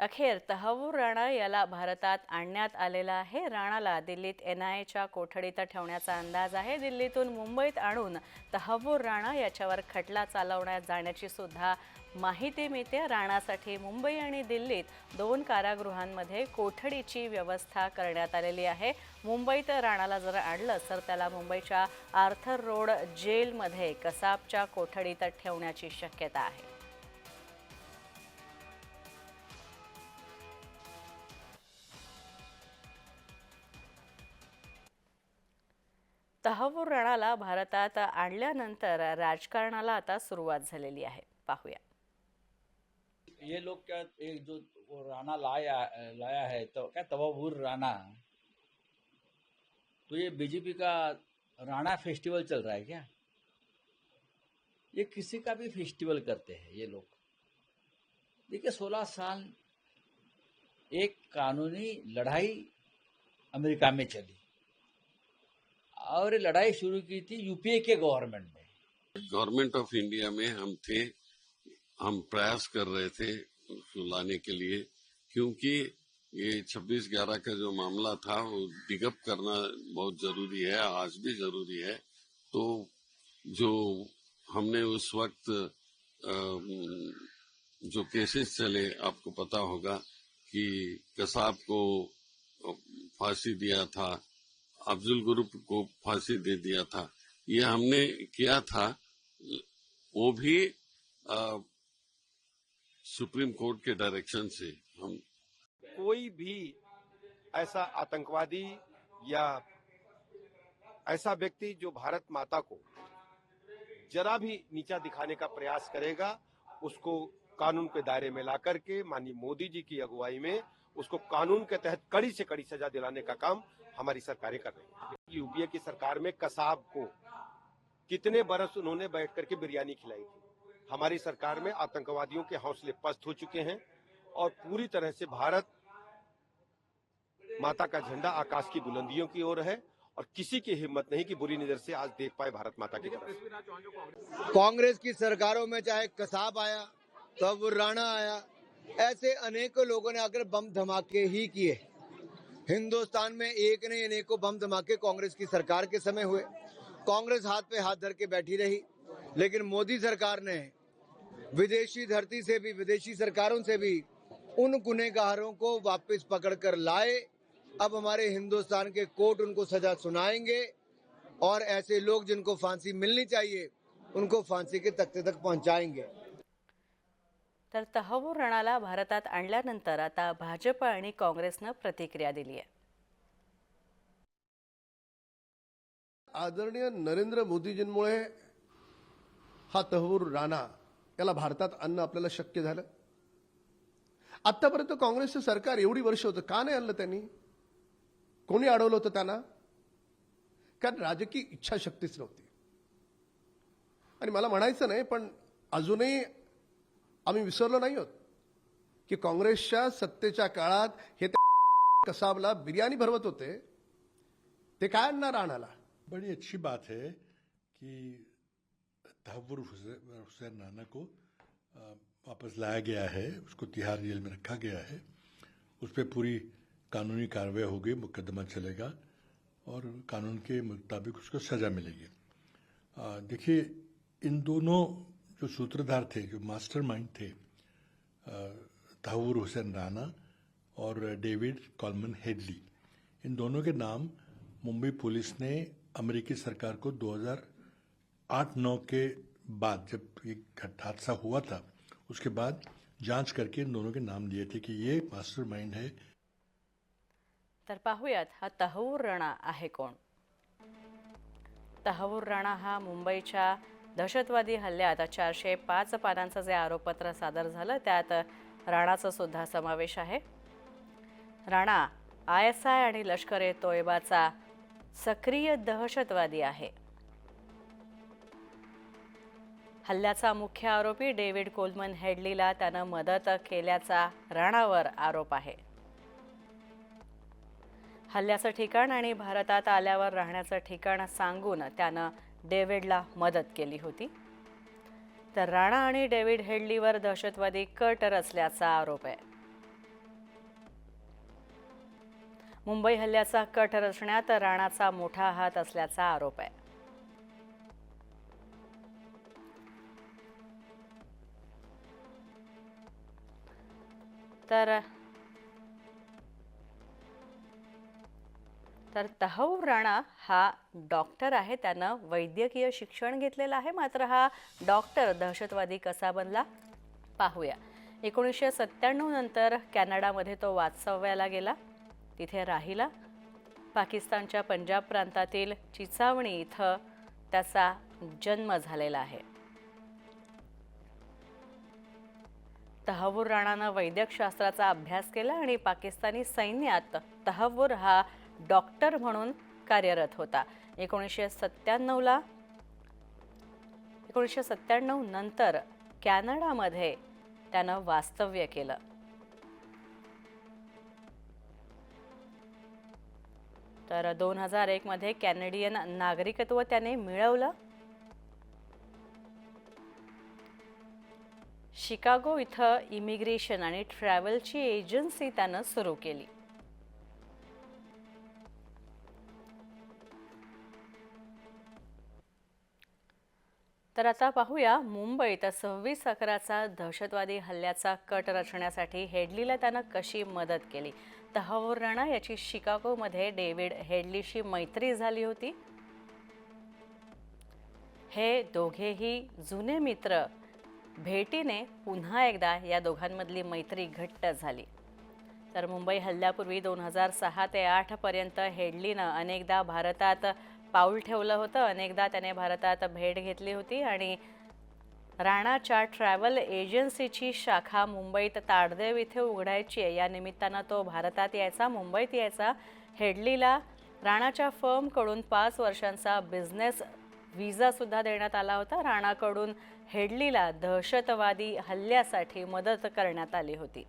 अखेर तहवूर राणा याला भारतात आणण्यात आलेला आहे. राणाला दिल्लीत एन आय एच्या कोठडीत ठेवण्याचा अंदाज आहे. दिल्लीतून मुंबईत आणून तहवूर राणा याच्यावर खटला चालवण्यात जाण्याची सुद्धा माहिती मिळते. राणासाठी मुंबई आणि दिल्लीत दोन कारागृहांमध्ये कोठडीची व्यवस्था करण्यात आलेली आहे. मुंबईत राणाला जर आणलं तर त्याला मुंबईच्या आर्थर रोड जेलमध्ये कसाबच्या कोठडीत ठेवण्याची शक्यता आहे. तहव्वूर राणाला भारतात आणल्यानंतर राजकारणाला आता सुरुवात झालेली आहे. पाहूया. ये लोग क्या जो राणा लाया लाया है तो क्या राणा? तो ये बीजेपी का राणा फेस्टिवल चल रहा है क्या? ये किसी का भी फेस्टिवल करते हैं ये लोग। देखिए, सोलह साल एक कानूनी लड़ाई अमेरिका में चली। और लड़ाई शुरू की थी यूपीए के गवर्नमेंट ने। गवर्नमेंट ऑफ़ इंडिया में हम थे, हम प्रयास कर रहे थे उसको लाने के लिए, क्योंकि ये 26 ग्यारह का जो मामला था, वो डिगअप करना बहुत ज़रूरी है, आज भी ज़रूरी है। तो जो हमने उस वक्त जो केसेस चले, आपको पता होगा कि कसाब को फांसी दिया था अफजुल ग्रुप को फांसी दे दिया था। ये हमने किया था। वो भी अ, सुप्रीम कोर्ट के डायरेक्शन से हम कोई भी ऐसा आतंकवादी या ऐसा व्यक्ति जो भारत माता को जरा भी नीचा दिखाने का प्रयास करेगा उसको कानून के दायरे में ला करके माननीय मोदी जी की अगुवाई में उसको कानून के तहत कड़ी से कड़ी सजा दिलाने का काम हमारी सरकारें कर रही है। यूपीए की सरकार में कसाब को कितने बरस उन्होंने बैठ करके बिरयानी खिलाई थी? हमारी सरकार में आतंकवादियों के हौसले पस्त हो चुके हैं और पूरी तरह से भारत माता का झंडा आकाश की बुलंदियों की ओर है और किसी की हिम्मत नहीं कि बुरी नज़र से आज देख पाए भारत माता की तरफ़ कांग्रेस की सरकारों में चाहे कसाब आया, तब राणा आया ऐसे अनेकों लोगों ने आकर बम धमाके ही किए। हिंदुस्तान में एक नहीं अनेकों बम धमाके कांग्रेस की सरकार के समय हुए। कांग्रेस हाथ पे हाथ धर के बैठी रही, लेकिन मोदी सरकार ने, विदेशी धरती से भी, विदेशी सरकारों से भी उन गुनेगारों को वापस पकड़कर लाए। अब हमारे हिंदुस्तान के कोर्ट उनको सजा सुनाएँगे, और ऐसे लोग जिनको फांसी मिलनी चाहिए, उनको फांसी के तख्ते तक पहुंचाएँगे। तर तहवूर राणाला भारतात आणल्यानंतर आता भाजप आणि काँग्रेसनं प्रतिक्रिया दिली आहे. आदरणीय नरेंद्र मोदीजींमुळे हा तहवूर राणा याला भारतात आणणं आपल्याला शक्य झालं. आतापर्यंत काँग्रेसचं सरकार एवढी वर्ष होतं का नाही आणलं त्यांनी? कोणी अडवलं होतं त्यांना? कारण राजकीय इच्छाशक्तीच नव्हती. आणि मला म्हणायचं नाही पण अजूनही आम्ही विसरलो नाही आहोत की काँग्रेसच्या सत्तेच्या काळात हे त्या कसाबला बिर्याणी भरवत होते, ते काय आणणार आणाला बड़ी अच्छी बात है कि तहव्वुर हुसैन राना को वापस लाया गया है, उसको तिहाड़ जेल में रखा गया है। उस पर पूरी कानूनी कार्रवाई होगी, मुकदमा चलेगा, और कानून के मुताबिक उसको सज़ा मिलेगी। देखिए, इन दोनों जो सूत्रधार थे, जो मास्टरमाइंड थे तहव्वुर हुसैन राना और डेविड कॉलमन हेडली, इन दोनों के नाम मुंबई पुलिस ने अमेरिकी सरकार को 2008-9 के बाद जब ये हादसा हुआ था, उसके बाद जाँच करके इन दोनों के नाम दिए थे कि ये मास्टरमाइंड है। तर पाहूयात, हा तहव्वूर राणा आहे कोण? तहव्वूर राणा हा मुंबईच्या दहशतवादी हल्ल्यात चारशे पाच पानांचं जे आरोपपत्र सादर झालं त्यात राणाचा सुद्धा समावेश आहे. राणा आय एस आय आणि लष्कर ए तोयबाचा सक्रिय दहशतवादी आहे. हल्ल्याचा मुख्य आरोपी डेव्हिड कोलमन हेडलीला त्यानं मदत केल्याचा राणावर आरोप आहे. हल्ल्याचं ठिकाण आणि भारतात आल्यावर राहण्याचं ठिकाण सांगून त्यानं डेव्हिडला मदत केली होती. तर राणा आणि डेव्हिड हेडलीवर दहशतवादी कट रचल्याचा आरोप आहे. मुंबई हल्ल्याचा कट रचण्यात राणाचा मोठा हात असल्याचा आरोप आहे. तर तर तहव राणा हा डॉक्टर आहे. त्यानं वैद्यकीय शिक्षण घेतलेलं आहे. मात्र हा डॉक्टर दहशतवादी कसा बनला पाहूया. एकोणीसशे सत्त्याण्णव नंतर कॅनडामध्ये तो वास्तव्याला गेला. तिथे राहिला. पाकिस्तानच्या पंजाब प्रांतातील चिचावणी इथं त्याचा जन्म झालेला आहे. तहवूर राणानं वैद्यकशास्त्राचा अभ्यास केला आणि पाकिस्तानी सैन्यात तहवूर हा डॉक्टर म्हणून कार्यरत होता. एकोणीसशे सत्त्याण्णवला एकोणीसशे सत्त्याण्णव नंतर कॅनडामध्ये त्यानं वास्तव्य केलं. तर दोन हजार एकमध्ये कॅनेडियन नागरिकत्व त्याने मिळवलं. शिकागो इथं इमिग्रेशन आणि ट्रॅव्हलची एजन्सी त्यानं सुरू केली. तर आता पाहूया मुंबईत सव्वीस अकराचा दहशतवादी हल्ल्याचा कट रचण्यासाठी हेडलीला त्यानं कशी मदत केली? तहवूर राणा याची शिकागोमध्ये डेव्हिड हेडलीशी मैत्री झाली होती? हे दोघेही जुने मित्र भेटीने पुन्हा एकदा या दोघांमधली मैत्री घट्ट झाली. तर मुंबई हल्ल्यापूर्वी दोन हजार सहा ते आठ पर्यंत हेडलीनं अनेकदा भारतात पाऊल ठेवलं होतं. अनेकदा त्याने भारतात भेट घेतली होती आणि राणाच्या ट्रॅव्हल एजन्सीची शाखा मुंबईत ताडदेव इथे उघडायची आहे. या निमित्तानं तो भारतात यायचा मुंबईत यायचा. हेडलीला राणाच्या फर्मकडून पाच वर्षांचा बिझनेस व्हिजासुद्धा देण्यात आला होता. राणाकडून हेडलीला दहशतवादी हल्ल्यासाठी मदत करण्यात आली होती.